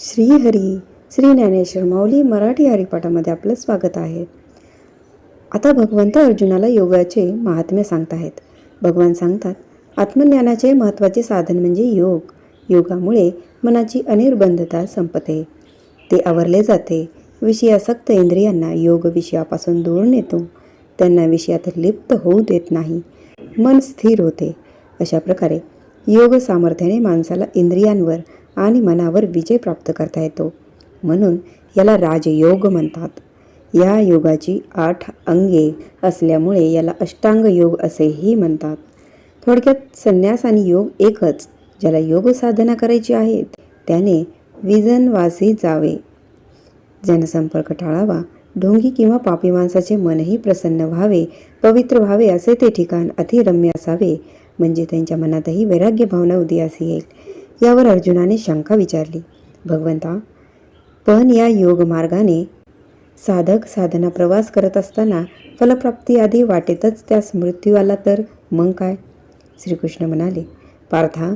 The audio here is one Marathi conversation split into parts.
श्रीहरी श्री ज्ञानेश्वर माऊली मराठी हरिपाठामध्ये आपलं स्वागत आहे. आता भगवंत अर्जुनाला योगाचे महात्म्य सांगत आहेत भगवान सांगतात आत्मज्ञानाचे महत्त्वाचे साधन म्हणजे योग. योगामुळे मनाची अनिर्बंधता संपते. ते आवरले जाते. विषयासक्त इंद्रियांना योग विषयापासून दूर नेतो. त्यांना विषयात लिप्त होऊ देत नाही. मन स्थिर होते. अशा प्रकारे योग सामर्थ्याने माणसाला इंद्रियांवर आणि मनावर विजय प्राप्त करता येतो. म्हणून याला राजयोग म्हणतात. या योगाची आठ अंगे असल्यामुळे याला अष्टांग योग असेही म्हणतात. थोडक्यात संन्यास आणि योग एकच ज्याला योग साधना करायची आहे त्याने विजनवासी जावे. जनसंपर्क टाळावा. ढोंगी किंवा पापी माणसाचे मनही प्रसन्न व्हावे पवित्र व्हावे असे ते ठिकाण अतिरम्य असावे. म्हणजे त्यांच्या मनातही वैराग्य भावना उदयास येईल. यावर अर्जुनाने शंका विचारली. भगवंता पण या योगमार्गाने साधक साधना प्रवास करत असताना फलप्राप्ती आधी वाटेतच त्यास मृत्यू आला तर मग काय? श्रीकृष्ण म्हणाले पार्था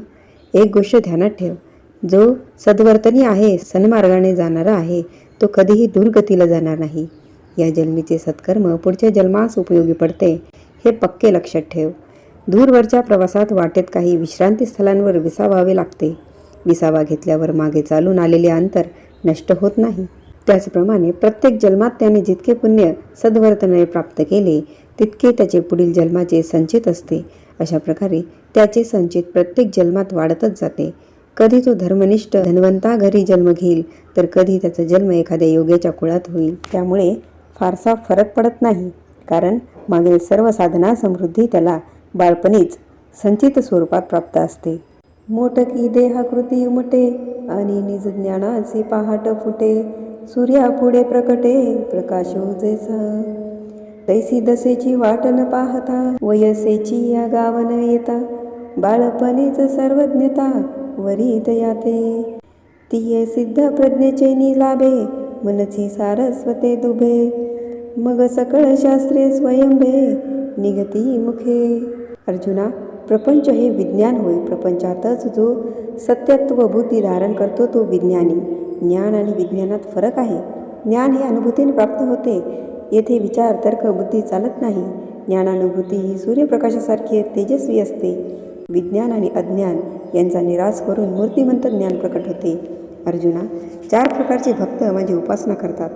एक गोष्ट ध्यानात ठेव. जो सद्वर्तनी आहे सन्मार्गाने जाणारा आहे तो कधीही दुर्गतीला जाणार नाही. या जन्मीचे सत्कर्म पुढच्या जन्मास उपयोगी पडते हे पक्के लक्षात ठेव. दूरवरच्या प्रवासात वाटेत काही विश्रांतीस्थळांवर विसावावे लागते. विसावा घेतल्यावर मागे चालून आलेले अंतर नष्ट होत नाही. त्याचप्रमाणे प्रत्येक जन्मात त्याने जितके पुण्य सद्वर्तनाने प्राप्त केले तितके त्याचे पुढील जन्माचे संचित असते. अशा प्रकारे त्याचे संचित प्रत्येक जन्मात वाढतच जाते. कधी तो धर्मनिष्ठ धनवंता घरी जन्म घेईल तर कधी त्याचा जन्म एखाद्या योग्याच्या कुळात होईल. त्यामुळे फारसा फरक पडत नाही कारण मागील सर्व साधना समृद्धी त्याला बाळपणीच संचित स्वरूपात प्राप्त असते. मोटकी देहाकृती उमटे आणि निज ज्ञानाचे पहाट फुटे. सूर्यापुढे प्रकटे प्रकाश उजेचा तैसी दसेची वाट न पाहता वयसेची या गाव न येता. बाळपणीच सर्वज्ञता वरी दयाते तिये सिद्ध प्रज्ञेचे निलाभे मनची सारस्वते दुभे. मग सकळ शास्त्रे स्वयंभे निगती मुखे. अर्जुना प्रपंच हे विज्ञान होय. प्रपंचातच जो सत्यत्व बुद्धी धारण करतो तो विज्ञानी. ज्ञान आणि विज्ञानात फरक आहे. ज्ञान हे अनुभूतीने प्राप्त होते. येथे विचार तर्क बुद्धी चालत नाही. ज्ञानानुभूती ही सूर्यप्रकाशासारखी तेजस्वी असते. विज्ञान आणि अज्ञान यांचा निराश करून मूर्तिमंत ज्ञान प्रकट होते. अर्जुना चार प्रकारचे भक्त माझी उपासना करतात.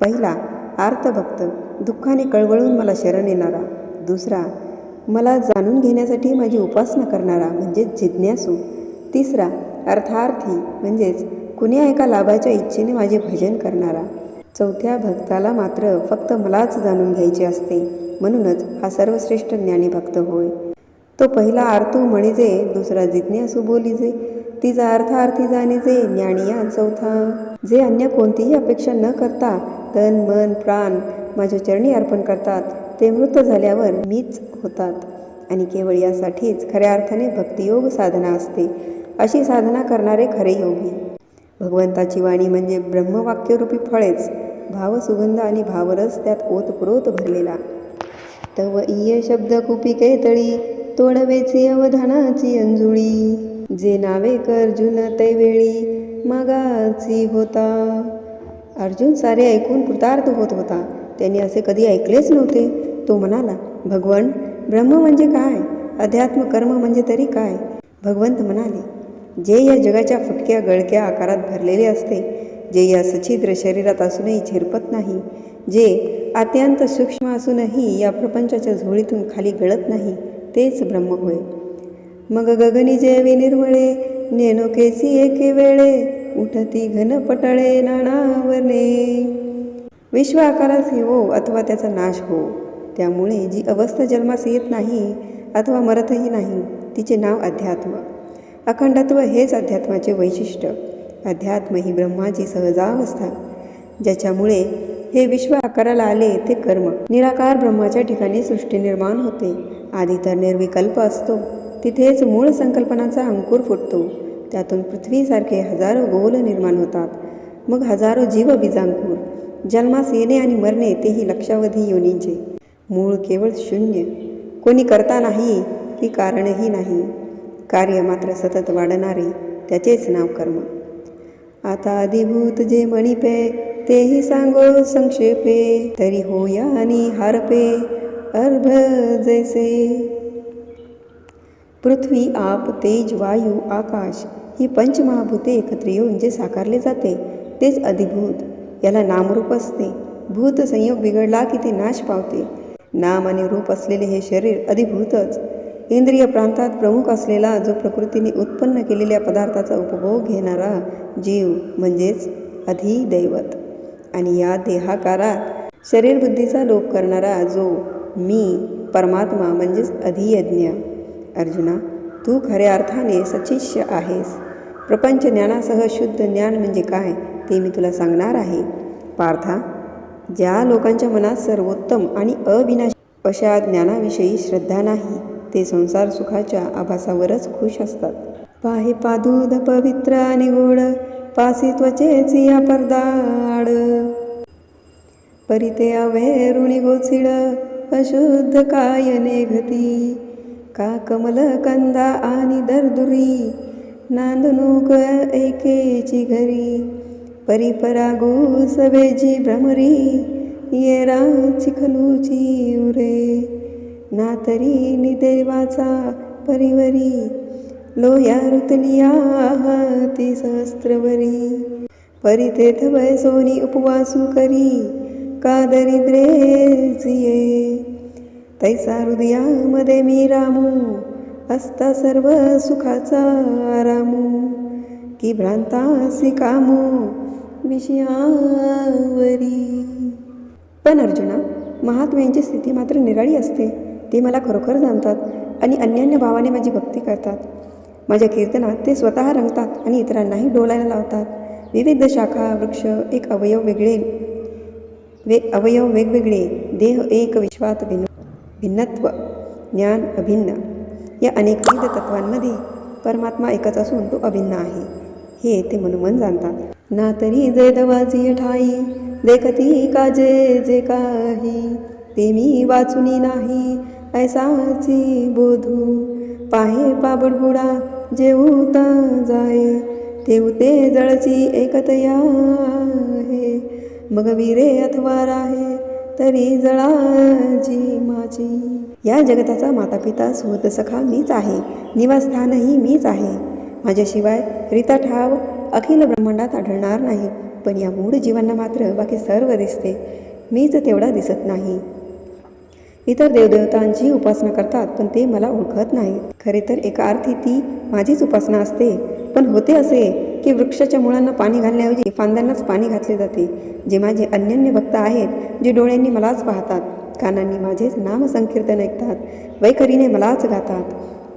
पहिला आर्तभक्त. दुःखाने कळवळून मला शरण येणारा. दुसरा मला जाणून घेण्यासाठी माझी उपासना करणारा म्हणजेच जिज्ञासू. तिसरा अर्थार्थी म्हणजेच कुण्या एका लाभाच्या इच्छेने माझे भजन करणारा. चौथ्या भक्ताला मात्र फक्त मलाच जाणून घ्यायचे असते. म्हणूनच हा सर्वश्रेष्ठ ज्ञानी भक्त होय. तो पहिला आरतू म्हणिजे दुसरा जिज्ञासू बोलीजे तिचा अर्थार्थी जाणीजे ज्ञानिया चौथा. जे अन्य कोणतीही अपेक्षा न करता तन मन प्राण माझ्या चरणी अर्पण करतात. ते मृत झाल्यावर मीच होतात. आणि केवळ यासाठीच खऱ्या अर्थाने भक्तियोग साधना असते अशी साधना करणारे खरे योगी. भगवंताची वाणी म्हणजे ब्रह्मवाक्यरूपी फळेच. भावसुगंध आणि भावरस त्यात ओतप्रोत भरलेला. तव इय शब्द कुपी तळी तोडवेची अवधानाची अंजुळी. जे नावे अर्जुन तैवेळी मागाची होता. अर्जुन सारे ऐकून कृतार्थ होत होता. त्यांनी असे कधी ऐकलेच नव्हते. तो म्हणाला भगवन ब्रह्म म्हणजे काय? अध्यात्म कर्म म्हणजे तरी काय? भगवंत म्हणाले जे या जगाच्या फटक्या गळक्या आकारात भरलेले असते जे या सछिद्र शरीरात असूनही झिरपत नाही जे अत्यंत सूक्ष्म असूनही या प्रपंचाच्या झोळीतून खाली गळत नाही तेच ब्रह्म होय. मग गगनी जे विनिर्मळे नेनोकेसी एके वेळे उठती घन पटळे नाणावरणे विश्व आकारास हो अथवा त्याचा नाश हो. त्यामुळे जी अवस्था जन्मास येत नाही अथवा मरतही नाही तिचे नाव अध्यात्म. अखंडत्व हेच अध्यात्माचे वैशिष्ट्य. अध्यात्म ही ब्रह्माची सहजावस्था. ज्याच्यामुळे हे विश्व आकाराला आले ते कर्म. निराकार ब्रह्माच्या ठिकाणी सृष्टी निर्माण होते. आधी तर निर्विकल्प असतो. तिथेच मूळ संकल्पनाचा अंकुर फुटतो. त्यातून पृथ्वीसारखे हजारो गोल निर्माण होतात. मग हजारो जीव बीजांकुर. जन्मास येणे आणि मरणे तेही लक्षावधी योनींचे. मूळ केवळ शून्य. कोणी करता नाही की कारणही नाही. कार्य मात्र सतत वाढणारे त्याचेच नाव कर्म. आता अधिभूत जे मणिपे तेही सांगो संक्षेपे. तरी होया आणि हारपे अर्भ जैसे. पृथ्वी आप तेज वायू आकाश ही पंचमहाभूते एकत्र येऊन जे साकारले जाते तेच अधिभूत. याला नामरूप असते. भूत संयोग बिघडला की ते नाश पावते. नाम आणि रूप असलेले हे शरीर अधिभूतच. इंद्रिय प्रांतात प्रमुख असलेला जो प्रकृतीने उत्पन्न केलेल्या पदार्थाचा उपभोग घेणारा जीव म्हणजेच अधिदैवत. आणि या देहाकारात शरीरबुद्धीचा लोप करणारा जो मी परमात्मा म्हणजेच अधियज्ञ. अर्जुना तू खऱ्या अर्थाने सचिष्य आहेस. प्रपंच ज्ञानासह शुद्ध ज्ञान म्हणजे काय ते मी तुला सांगणार आहे. पार्था ज्या लोकांच्या मनात सर्वोत्तम आणि अविनाशी अशा ज्ञानाविषयी श्रद्धा नाही ते संसार सुखाच्या आभासावरच खुश असतात. पाहे पादूद पवित्र आणि गोड पासी त्वचेची या पडदाड परिते अवेरुणी गोचिड अशुद्ध कायने घती का कमल कंदा आणि दरदुरी? नांदणूक एकेची घरी. परिपरागू सवेजी भ्रमरी येराची खलूची उरे. ना तरी निदेवाचा परिवरी लोया रुतलिया ती सहस्त्रवरी. परितेथ वय सोनी उपवासू करी का दरिद्रेचिये तैसा हृदयामध्ये मी रामू असता सर्व सुखाचा रामू. की भ्रांतासी कामू विषयावरी. पण अर्जुना महात्म्यांची स्थिती मात्र निराळी असते. ते मला खरोखर जाणतात आणि अन्यान्य भावाने माझी भक्ती करतात. माझ्या कीर्तनात ते स्वतः रंगतात आणि इतरांनाही डोलायला लावतात. विविध शाखा वृक्ष एक अवयव वेगळे वे अवयव वेगवेगळे देह एक विश्वात भिन्न भिन्नत्व ज्ञान अभिन्न. या अनेकविध तत्वांमध्ये परमात्मा एकच असून तो अभिन्न आहे. हे ते मनोमन जाणतात. ना तरी जे दवाजी ठाई देखती काजे जे काही ते मी वाचुनी नाही ऐसाची बोधू. पाहे पाबडबुडा जेऊता जाये तेवते जळची एकतया आहे मग वीरे अथवा राहे तरी जळाजी माझी. या जगताचा मातापिता सुहत सखा मीच आहे निवासस्थानही मीच आहे. माझ्याशिवाय रीता ठाव अखिल ब्रह्मांडात आढळणार नाही पण या मूळ जीवांना मात्र बाकी सर्व दिसते. मीच तेवढा दिसत नाही. इतर देवदेवतांची उपासना करतात पण ते मला ओळखत नाहीत. खरे तर एका अर्थी ती माझीच उपासना असते. पण होते असे की वृक्षाच्या मुळांना पाणी घालण्याऐवजी फांद्यांनाच पाणी घातले जाते. जे माझे अन्यन्य भक्त आहेत जे डोळ्यांनी मलाच पाहतात. कानांनी माझेच नामसंकीर्तन ऐकतात. वैखरीने मलाच गातात.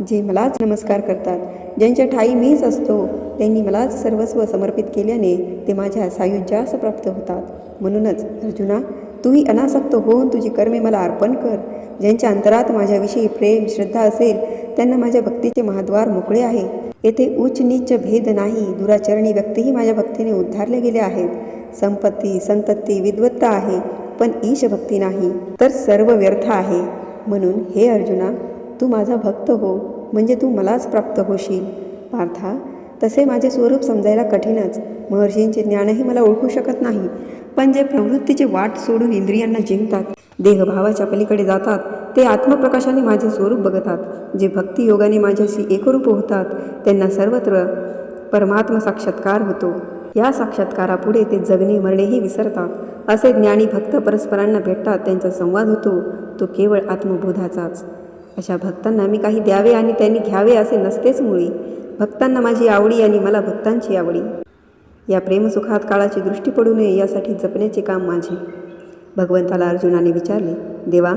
जे मलाच नमस्कार करतात. ज्यांच्या ठाई मीच असतो त्यांनी मलाच सर्वस्व समर्पित केल्याने ते माझ्या सायुज्यास प्राप्त होतात. म्हणूनच अर्जुना तूही अनासक्त होऊन तुझी कर्मे मला अर्पण कर. ज्यांच्या अंतरात माझ्याविषयी प्रेम श्रद्धा असेल त्यांना माझ्या भक्तीचे महाद्वार मोकळे आहे. येथे उच्च नीच भेद नाही दुराचरणी व्यक्तीही माझ्या भक्तीने उद्धारले गेले आहेत. संपत्ती संतत्ती विद्वत्ता आहे पण ईश भक्ती नाही तर सर्व व्यर्थ आहे. म्हणून हे अर्जुना तू माझा भक्त हो. म्हणजे तू मलाच प्राप्त होशील. पार्था तसे माझे स्वरूप समजायला कठीणच. महर्षींचे ज्ञानही मला ओळखू शकत नाही. पण जे प्रवृत्तीचे वाट सोडून इंद्रियांना जिंकतात देहभावाच्या पलीकडे जातात ते आत्मप्रकाशाने माझे स्वरूप बघतात. जे भक्तियोगाने माझ्याशी एकरूप होतात त्यांना सर्वत्र परमात्म साक्षात्कार होतो. या साक्षात्कारापुढे ते जगणे मरणेही विसरतात. असे ज्ञानी भक्त परस्परांना भेटतात त्यांचा संवाद होतो. तो केवळ आत्मबोधाचाच. अशा भक्तांना मी काही द्यावे आणि त्यांनी घ्यावे असे नसतेच मुळी. भक्तांना माझी आवडी आणि मला भक्तांची आवडी. या प्रेमसुखात काळाची दृष्टी पडू नये यासाठी जपण्याचे काम माझे. भगवंताला अर्जुनाने विचारले देवा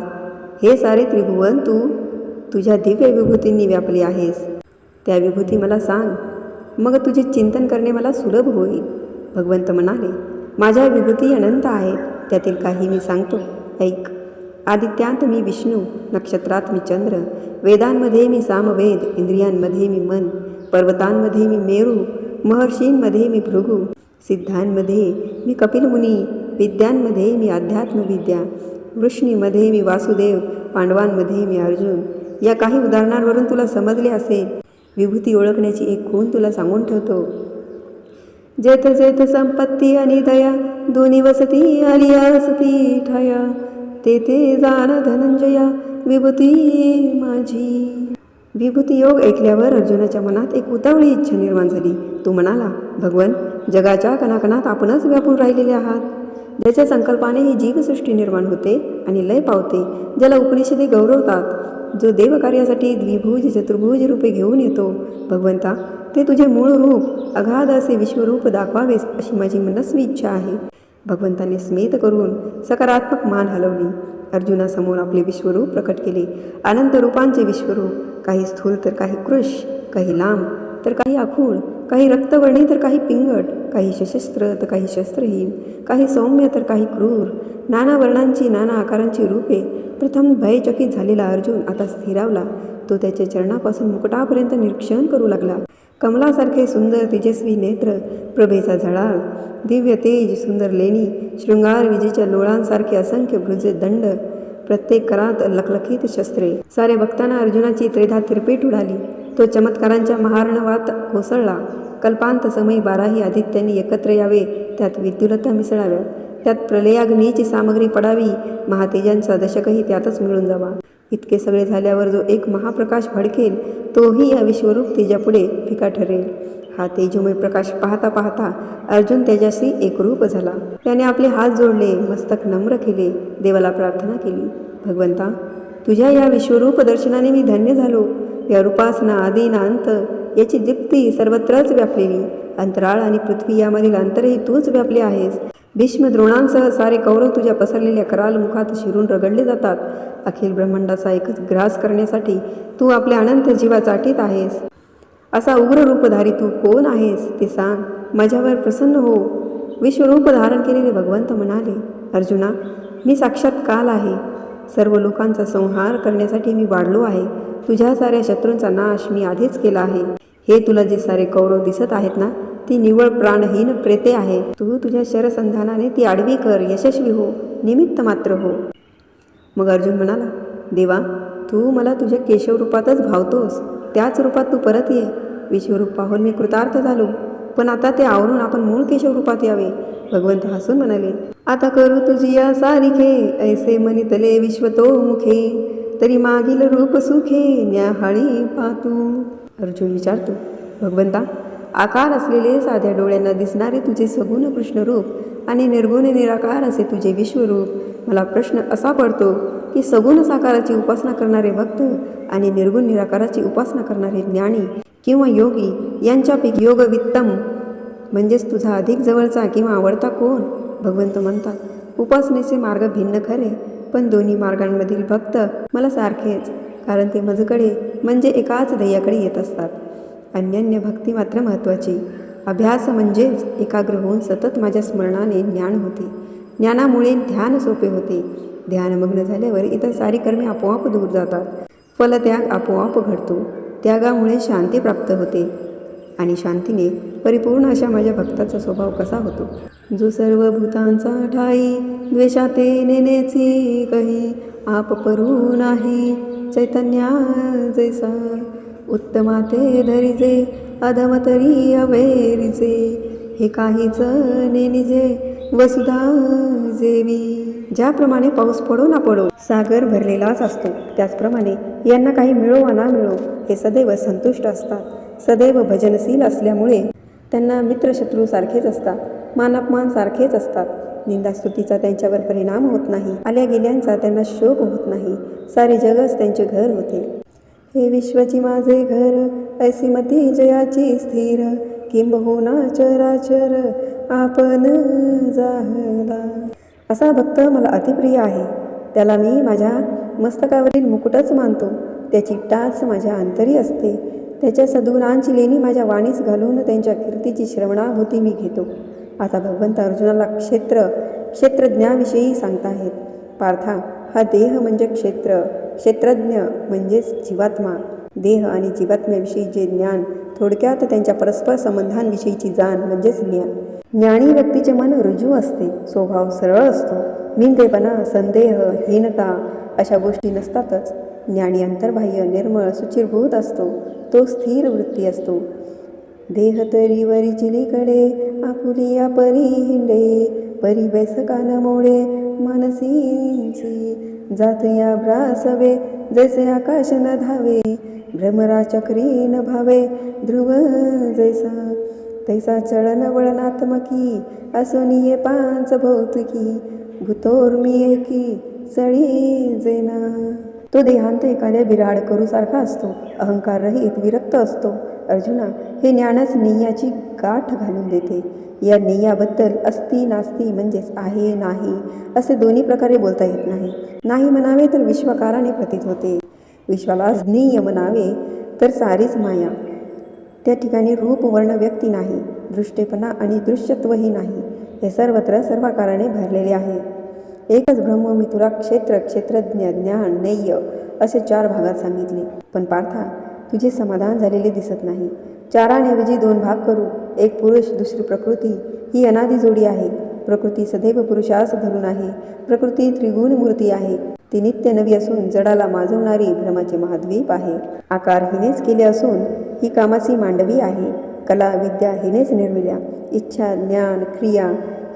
हे सारे त्रिभुवन तू तुझ्या दिव्य विभूतींनी व्यापले आहेस. त्या विभूती मला सांग. मग तुझे चिंतन करणे मला सुलभ होईल. भगवंत म्हणाले माझ्या विभूती अनंत आहेत. त्यातील काही मी सांगतो. ऐक. आदित्यांत मी विष्णू नक्षत्रात मी चंद्र वेदांमध्ये मी सामवेद इंद्रियांमध्ये मी मन पर्वतांमध्ये मी मेरू महर्षींमध्ये मी भृगू सिद्धांमध्ये मी कपिलमुनी विद्यांमध्ये मी अध्यात्मविद्या वृष्णीमध्ये मी वासुदेव पांडवांमध्ये मी अर्जुन. या काही उदाहरणांवरून तुला समजले असेल. विभूती ओळखण्याची एक खूण तुला सांगून ठेवतो. जेथ जेथ संपत्ती आणि दया दोन्ही वसती आली असती ठया. ते ते जाण धनंजया विभूती माझी. विभूती योग ऐकल्यावर अर्जुनाच्या मनात एक उतावळी इच्छा निर्माण झाली. तो म्हणाला भगवन जगाच्या कणाकणात आपणच व्यापून राहिलेले आहात. ज्याच्या संकल्पाने ही जीवसृष्टी निर्माण होते आणि लय पावते ज्याला उपनिषदे गौरवतात. जो देवकार्यासाठी द्विभुज चतुर्भुज रूपे घेऊन येतो. भगवंता ते तुझे मूळ रूप अगाध असे विश्वरूप दाखवावेस अशी माझी मनस्वी इच्छा आहे. भगवंताने स्मित करून सकारात्मक मान हलवली. अर्जुनासमोर आपले विश्वरूप प्रकट केले. अनंत रूपांचे विश्वरूप. काही स्थूल तर काही कृश काही लांब तर काही आखूड काही रक्तवर्णी तर काही पिंगट काही सशस्त्र तर काही शस्त्रहीन काही सौम्य तर काही क्रूर. नाना वर्णांची नाना आकारांची रूपे. प्रथम भयचकित झालेला अर्जुन आता स्थिरावला. तो त्याच्या चरणापासून मुकुटापर्यंत निरीक्षण करू लागला. कमलासारखे सुंदर तेजस्वी नेत्र प्रभेचा झळाळ. दिव्य तेज सुंदर लेणी शृंगार विजेच्या लोळांसारखे असंख्य भृजे दंड प्रत्येक करात लखलखीत शस्त्रे. सारे बघताना अर्जुनाची त्रेधा तिरपेट उडाली. तो चमत्कारांच्या महार्णवात कोसळला. कल्पांत समयी बाराही आदित्यांनी एकत्र यावे त्यात विद्युलता मिसळाव्या. त्यात प्रलयाग्नीची सामग्री पडावी महातेजांचा दशकही त्यातच मिळून जावा. इतके सगळे झाल्यावर जो एक महाप्रकाश भडकेल तोही या विश्वरूप तेजापुढे फिका ठरेल. हा तेजोमय प्रकाश पाहता पाहता अर्जुन त्याच्याशी एकरूप झाला. त्याने आपले हात जोडले मस्तक नम्र केले देवाला प्रार्थना केली. भगवंता तुझ्या या विश्वरूप दर्शनाने मी धन्य झालो. या रूपासना आदी ना अंत याची दीप्ती सर्वत्रच व्यापलेली. अंतराळ आणि पृथ्वी यामधील अंतरही तूच व्यापले आहेस. भीष्म द्रोणांसह सारे कौरव तुझ्या पसरलेल्या कराल मुखात शिरून रगडले जातात. अखिल ब्रह्मांडाचा एकच ग्रास करण्यासाठी तू आपल्या अनंत जीवा चाटीत आहेस. असा उग्र रूपधारी तू कोण आहेस ते सांग. माझ्यावर प्रसन्न हो. विश्वरूप धारण केलेले भगवंत म्हणाले अर्जुना मी साक्षात काल आहे. सर्व लोकांचा संहार करण्यासाठी मी वाढलो आहे. तुझ्या साऱ्या शत्रूंचा नाश मी आधीच केला आहे. हे तुला जे सारे कौरव दिसत आहेत ना ती निवळ प्राणहीन प्रेते आहे. तू तुझ्या शरसंधानाने ती आडवी कर यशस्वी हो. निमित्त मात्र हो. मग अर्जुन म्हणाला देवा तू मला तुझ्या केशव रूपातच भावतोस. त्याच रूपात तू परत ये. विश्वरूप पाहून मी कृतार्थ झालो. पण आता ते आवरून आपण मूळ केशवरूपात यावे भगवंत हसून म्हणाले आता करू तुझी या सारिखे ऐसे मनितले विश्वतो मुखे तरी मागील रूप सुखे न्याहाळी पातू अर्जुन विचारतो भगवंता आकार असलेले साध्या डोळ्यांना दिसणारे तुझे सगुण कृष्णरूप आणि निर्गुण निराकार असे तुझे विश्वरूप मला प्रश्न असा पडतो की सगुण साकाराची उपासना करणारे भक्त आणि निर्गुण निराकाराची उपासना करणारे ज्ञानी किंवा योगी यांच्यापैकी योगवित्तम म्हणजेच तुझा अधिक जवळचा किंवा आवडता कोण? भगवंत म्हणतात उपासनेचे मार्ग भिन्न खरे पण दोन्ही मार्गांमधील भक्त मला सारखेच कारण ते मजकडे म्हणजे एकाच ध्येयाकडे येत असतात. अन्यन्य भक्ती मात्र महत्त्वाची. अभ्यास म्हणजेच एकाग्र होऊन सतत माझ्या स्मरणाने ज्ञान होते. ज्ञानामुळे ध्यान सोपे होते. ध्यानमग्न झाल्यावर इतर सारी कर्मे आपोआप दूर जातात. फलत्याग आपोआप घडतो. त्यागामुळे शांती प्राप्त होते. आणि शांतीने परिपूर्ण अशा माझ्या भक्ताचा स्वभाव कसा होतो? जो सर्व भूतांचा ठाई द्वेषाते नेनेची कही आप परू नाही. चैतन्या जैसा उत्तमाते धरिजे अधमतरी अवेरिजे. हे काहीच नेनिजे वसुधा जेवी. ज्याप्रमाणे पाऊस पडो ना पडो सागर भरलेलाच असतो. त्याचप्रमाणे यांना काही मिळो वा ना मिळो हे सदैव संतुष्ट असतात. सदैव भजनशील असल्यामुळे त्यांना मित्रशत्रू सारखेच असतात मानापमान सारखेच असतात. निंदास्तुतीचा त्यांच्यावर परिणाम होत नाही. आल्या गेल्यांचा त्यांना शोक होत नाही. सारे जगच त्यांचे घर होते. हे विश्वची माझे घर ऐसी मती जयाची स्थिर. किंबहुना चराचर आपण जाहला. असा भक्त मला अतिप्रिय आहे. त्याला मी माझ्या मस्तकावरील मुकुटच मानतो. त्याची टाच माझ्या अंतरी असते. त्याच्या सद्गुणांची लेणी माझ्या वाणीस घालून त्यांच्या कीर्तीची श्रवणाभूती मी घेतो. आता भगवंत अर्जुनाला क्षेत्र क्षेत्रज्ञाविषयी सांगताहेत. पार्था हा देह म्हणजे क्षेत्र. क्षेत्रज्ञ म्हणजेच जीवात्मा. देह आणि जीवात्म्याविषयी जे ज्ञान थोडक्यात त्यांच्या परस्पर संबंधांविषयीची जाण म्हणजेच ज्ञान. ज्ञानी व्यक्तीचे मन रुजू असते स्वभाव सरळ असतो मिंदेपणा संदेह हीनता अशा गोष्टी नसतातच. ज्ञानी अंतर्बाह्य निर्मळ सुचिरभूत असतो तो स्थिर वृत्ती असतो. देह तरी वरी चिलीकडे आपुलिया परी हिंडे परी बैसकान मोडे मानसींची जात या ब्रासवे जैसे आकाश न धावे भ्रमरा चक्री न भावे ध्रुव जैसा तैसा चळन वळनात्मकी असोनिये पांच भौतिकी भूतोर्मी एकी सळी जेना। तो देहांत एखाद्या बिराड करू सारखा असतो अहंकार रहित विरक्त असतो. अर्जुना हे ज्ञानच नेयाची गाठ घालून देते. या नेयाबद्दल अस्ती नास्ती म्हणजेच आहे नाही असे दोन्ही प्रकारे बोलता येत नाही. नाही म्हणावे तर विश्वकाराने प्रतीत होते. विश्वाला ज्ञेय म्हणावे तर सारीच माया. त्या ठिकाणी रूप वर्ण व्यक्ती नाही दृष्टेपणा आणि दृश्यत्वही नाही हे सर्वत्र सर्वाकाराने भरलेले आहे. एकच ब्रह्म मी तुला क्षेत्र क्षेत्रज्ञ ज्ञान नेय असे चार भागात सांगितले. पण पार्था तुझे समाधान झालेले दिसत नाही. चारांऐवजी दोन भाग करू. एक पुरुष दुसरी प्रकृती. ही अनादी जोडी आहे. प्रकृती सदैव पुरुषास धरून आहे. प्रकृती त्रिगुण मूर्ती आहे. ती नित्य नवी असून जडाला माजवणारी भ्रमाचे महाद्वीप आहे. आकार हिनेच केले असून ही कामाची मांडवी आहे. कला विद्या हिनेच निर्मिल्या. इच्छा ज्ञान क्रिया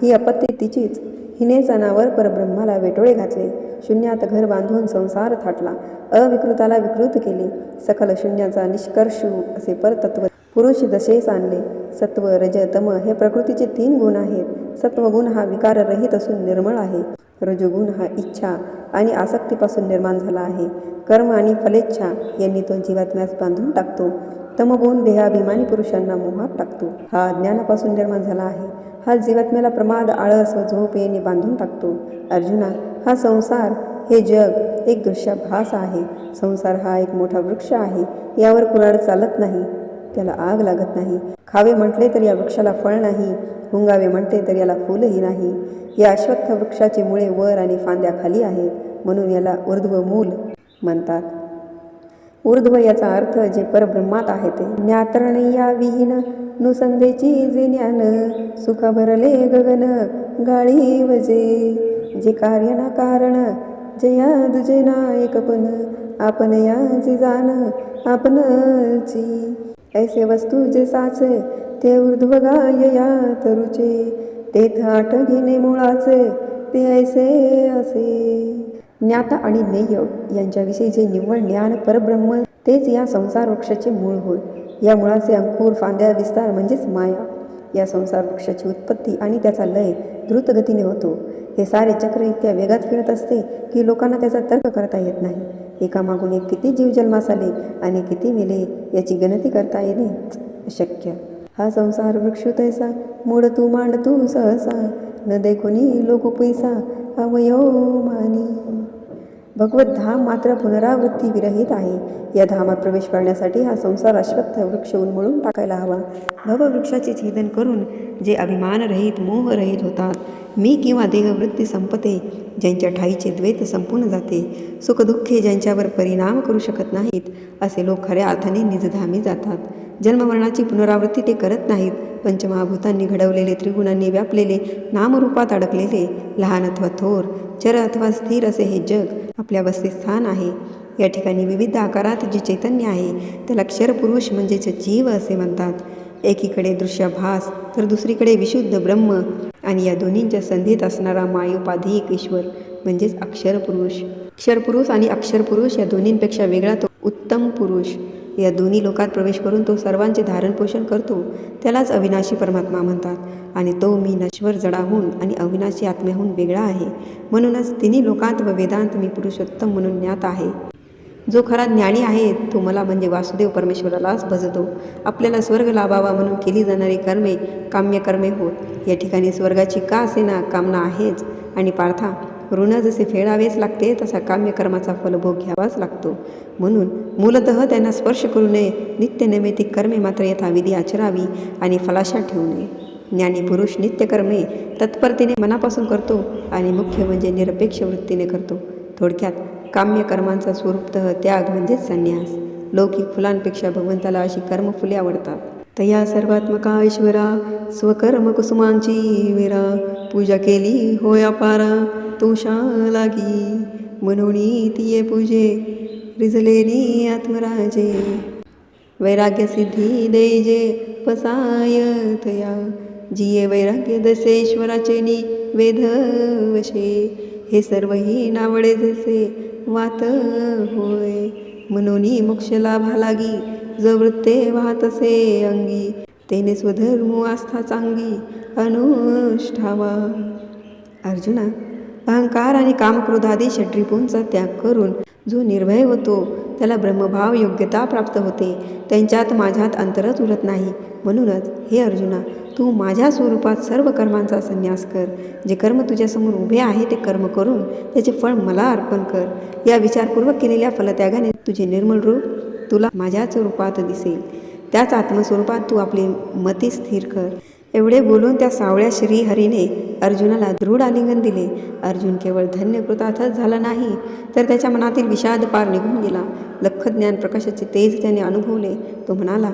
ही अपत्य तिचीच. हिनेच अनावर परब्रह्माला वेटोळे घातले. शून्यात घर बांधून संसार थाटला. अविकृताला विकृत केले. सकल शून्याचा निष्कर्षू असे परतत्व पुरुष दशेस आणले सत्व रज तम हे प्रकृतीचे तीन गुण आहेत. सत्वगुण हा विकाररहित असून निर्मळ आहे. रजोगुण हा इच्छा आणि आसक्तीपासून निर्माण झाला आहे. कर्म आणि फलेच्छा यांनी तो जीवात्म्यास बांधून टाकतो. तमगुण देहाभिमानी पुरुषांना मोहात टाकतो. हा ज्ञानापासून निर्माण झाला आहे. हा जीवात्म्याला प्रमाद आळस व झोप यांनी बांधून टाकतो. अर्जुना हा संसार हे जग एक दृश्याभास आहे. संसार हा एक मोठा वृक्ष आहे. यावर कुराड चालत नाही. त्याला आग लागत नाही. खावे म्हटले तर या वृक्षाला फळ नाही. हुंगावे म्हणते तर याला फुलही नाही. या अश्वत्थ वृक्षाचे मुळे वर आणि फांद्या खाली आहेत म्हणून याला ऊर्ध्व मूल म्हणतात. ऊर्ध्व याचा अर्थ जे परब्रह्मात आहे ते. ज्ञातरणया विहीन नुसंदेची जे ज्ञान सुख भरले गगन गाळी वजे. जे कार्य ना कारण जया दुजे ना एकपण आपण या जे जाण आपणची ऐसे वस्तू जे साचे ते ऊर्ध्व गाय या तरुचे ते थाट घेणे मुळाचे ते ऐसे असे. ज्ञाता आणि नेय यांच्याविषयी जे निव्वळ ज्ञान परब्रह्म तेच या संसार वृक्षाचे मूळ होय. या मुळाचे अंकुर फांद्या विस्तार म्हणजेच माया. या संसार वृक्षाची उत्पत्ती आणि त्याचा लय द्रुतगतीने होतो. हे सारे चक्र इतक्या वेगात फिरत असते की लोकांना त्याचा तर्क करता येत नाही. एकामागून एक किती जीव जन्मास आले आणि किती मेले याची गणती करता येणे अशक्य हा संसार वृक्ष तैसा मोड तू मांड तू सहसा न दे कोणी लोक पैसा अवयव मानी. भगवत धाम मात्र पुनरावृत्ती विरहित आहे. या धामात प्रवेश करण्यासाठी हा संसार अश्वत्थ वृक्ष उन्मळून टाकायला हवा. भववृक्षाचे छेदन करून जे अभिमानरहित मोहरहित होतात मी किंवा देहवृत्ती संपते ज्यांच्या ठाईचे द्वैत संपून जाते सुखदुःखे ज्यांच्यावर परिणाम करू शकत नाहीत असे लोक खऱ्या अर्थाने निजधामी जातात. जन्ममरणाची पुनरावृत्ती ते करत नाहीत. पंचमहाभूतांनी घडवलेले त्रिगुणांनी व्यापलेले नामरूपात अडकलेले लहान अथवा थोर चर अथवा स्थिर असे हे जग आपल्या वस्तीस्थान आहे. या ठिकाणी विविध आकारात जे चैतन्य आहे त्याला क्षरपुरुष म्हणजेच जीव असे म्हणतात. एकीकडे दृश्याभास तर दुसरीकडे विशुद्ध ब्रह्म आणि या दोन्हींच्या संधीत असणारा मायोपाधिक ईश्वर म्हणजेच अक्षरपुरुष. अक्षरपुरुष आणि अक्षरपुरुष या दोन्हींपेक्षा वेगळा तो उत्तम पुरुष. या दोन्ही लोकात प्रवेश करून तो सर्वांचे धारणपोषण करतो त्यालाच अविनाशी परमात्मा म्हणतात. आणि तो मी नश्वर जडाहून आणि अविनाशी आत्म्याहून वेगळा आहे. म्हणूनच तिन्ही लोकांत व वेदांत मी पुरुषोत्तम म्हणून ज्ञात आहे. जो खरा ज्ञानी आहे तो मला म्हणजे वासुदेव परमेश्वरालाच भजतो. आपल्याला स्वर्ग लाभावा म्हणून केली जाणारी कर्मे काम्यकर्मे होत. या ठिकाणी स्वर्गाची का असेना कामना आहेच? आणि पार्था ऋण जसे फेडावेच लागते तसा काम्यकर्माचा फलभोग घ्यावाच लागतो. म्हणून मूलतः त्यांना स्पर्श करू नये. नित्यनैमितिक कर्मे मात्र यथाविधी आचरावी आणि फलाशा ठेवू नये. ज्ञानी पुरुष नित्यकर्मे तत्परतेने मनापासून करतो आणि मुख्य म्हणजे निरपेक्ष वृत्तीने करतो. थोडक्यात काम्यकर्मांचा स्वरूपतः त्याग म्हणजेच संन्यास. लौकिक फुलांपेक्षा भगवंताला अशी कर्मफुले आवडतात. तया सर्वात्मका ऐश्वरा स्वकर्म कुसुमांची वेरा. पूजा केली होय अपारा तोषा लागी. म्हणूनी तिये पूजे रिजलेली आत्मराजे. वैराग्य सिद्धी देजे पसाय तया जिये वैराग्य दसे ईश्वराचे नि वेध वशे हे सर्वही नावडे जसे वात होय. मनोनी मोक्ष लाभा लागी जो वृत्ते वाहतसे अंगी. तेने स्वधर्म आस्था चांगी अनुष्ठावा. अर्जुना अहंकार आणि कामक्रोधादी षड्रिपूंचा त्याग करून जो निर्भय होतो त्याला ब्रह्मभाव योग्यता प्राप्त होते. त्यांच्यात माझ्यात अंतरच उरत नाही. म्हणूनच हे अर्जुना तू माझ्या स्वरूपात सर्व कर्मांचा संन्यास कर. जे कर्म तुझ्यासमोर उभे आहे ते कर्म करून त्याचे फळ मला अर्पण कर. या विचारपूर्वक केलेल्या फलत्यागाने तुझे निर्मल रूप तुला माझ्याच रूपात दिसेल. त्याच आत्मस्वरूपात तू आपली मती स्थिर कर. एवढे बोलून त्या सावळ्या श्रीहरीने अर्जुनाला दृढ आलिंगन दिले. अर्जुन केवळ धन्य कृतार्थच झाला नाही तर त्याच्या मनातील विषाद पार निघून गेला. लख ज्ञान प्रकाशाचे तेज त्याने अनुभवले. तो म्हणाला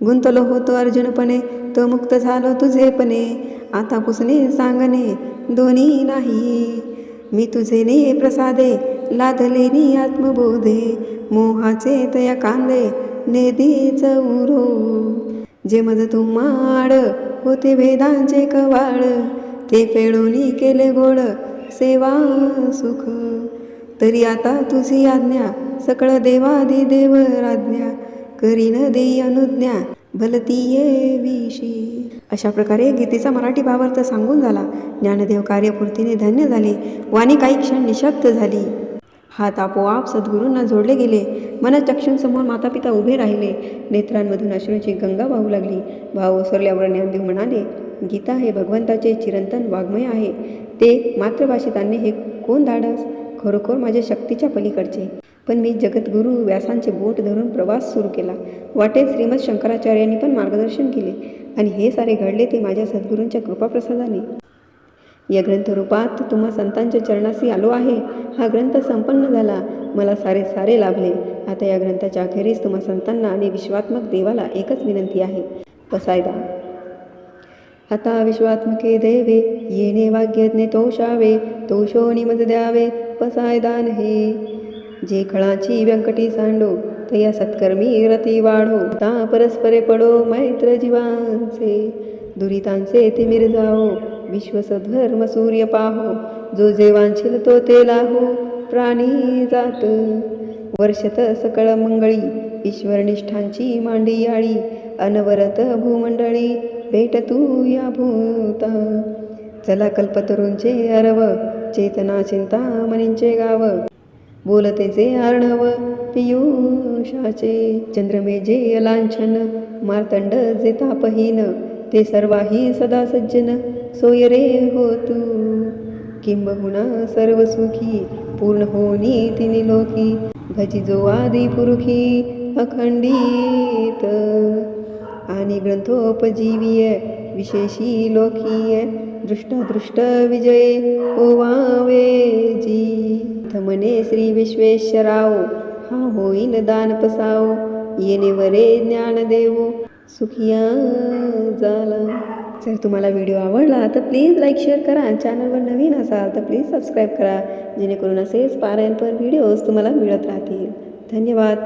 गुंतलो होतो अर्जुनपणे तो मुक्त झालो तुझेपणे. आता पुसणे सांगणे दोन्ही नाही. मी तुझे ने प्रसादे लादले नी आत्मबोधे. मोहाचे तया कांदे नेदीच उरो जे मज तुमाड होते भेदांचे कवाळ. ते फेडूनी केले गोड सेवा सुख. तरी आता तुझी आज्ञा सकळ देवादी देव राज्ञा करीन देई अनुज्ञा भलती ये विशी. अशा प्रकारे गीतेचा मराठी भावार्थ सांगून झाला. ज्ञानदेव कार्यपूर्तीने धन्य झाले. वाणी काही क्षण निशब्द झाली. हात आपोआप सद्गुरूंना जोडले गेले. मनचक्षूंसमोर मातापिता उभे राहिले. नेत्रांमधून अश्रूंची गंगा वाहू लागली. भाव ओसरल्यावर ज्ञानदेव म्हणाले गीता हे भगवंताचे चिरंतन वाङ्मय आहे. ते मातृभाषेतांनी हे कोण धाडस? खरोखर माझ्या शक्तीच्या पलीकडचे. पण मी जगद्गुरू व्यासांचे बोट धरून प्रवास सुरू केला. वाटेत श्रीमद शंकराचार्यांनी पण मार्गदर्शन केले. आणि हे सारे घडले ते माझ्या सद्गुरूंच्या कृपाप्रसादाने. या ग्रंथरूपात तुम्हा संतांच्या चरणाशी आलो आहे. हा ग्रंथ संपन्न झाला. मला सारे सारे लाभले. आता या ग्रंथाच्या अखेरीस तुम्हा संतांना आणि विश्वात्मक देवाला एकच विनंती आहे. पसायदा आता विश्वात्मके देवे येणे वाग्यज्ञे तोषावे तोषो निमज द्यावे. पसायदान हे. जे खळाची व्यंकटी सांडो तया सत्कर्मी रती वाढो. ता परस्परे पडो मैत्र जीवांचे. दुरितांचे ते मिरजाओ विश्वसधर्म सूर्य पाहो जो जे वांछिल तो ते लाहो प्राणी जात. वर्षत सकळ मंगळी ईश्वरनिष्ठांची मांडी याळी अनवरत भूमंडळी भेट तू या भूता. चला कल्पतरूंचे अरव चेतना चिंता मनींचे गाव. बोलतेचे अर्णव पियुषाचे. चंद्रमेजे लांछन मार्तंड जे तापहीन. ते सर्वाही सदा सज्जन सोय रे हो तू किंबहुना सर्व सुखी पूर्ण होनी तिने लोकी भजी जो आदी पुरुखी अखंडित आणि ग्रंथोपजीवीय विशेषी लोकीय दृष्टादृष्ट विजय ओवावे जी। थमने श्री विश्वेश्वराव हा होईन दान पसाव येणे वरे ज्ञान देवो सुखिया झाला जर तुम्हाला व्हिडिओ आवडला तर प्लीज लाईक शेअर करा. चॅनलवर नवीन असाल तर प्लीज सबस्क्राईब करा. जेणेकरून असेच पारायणपर व्हिडिओज तुम्हाला मिळत राहतील. धन्यवाद.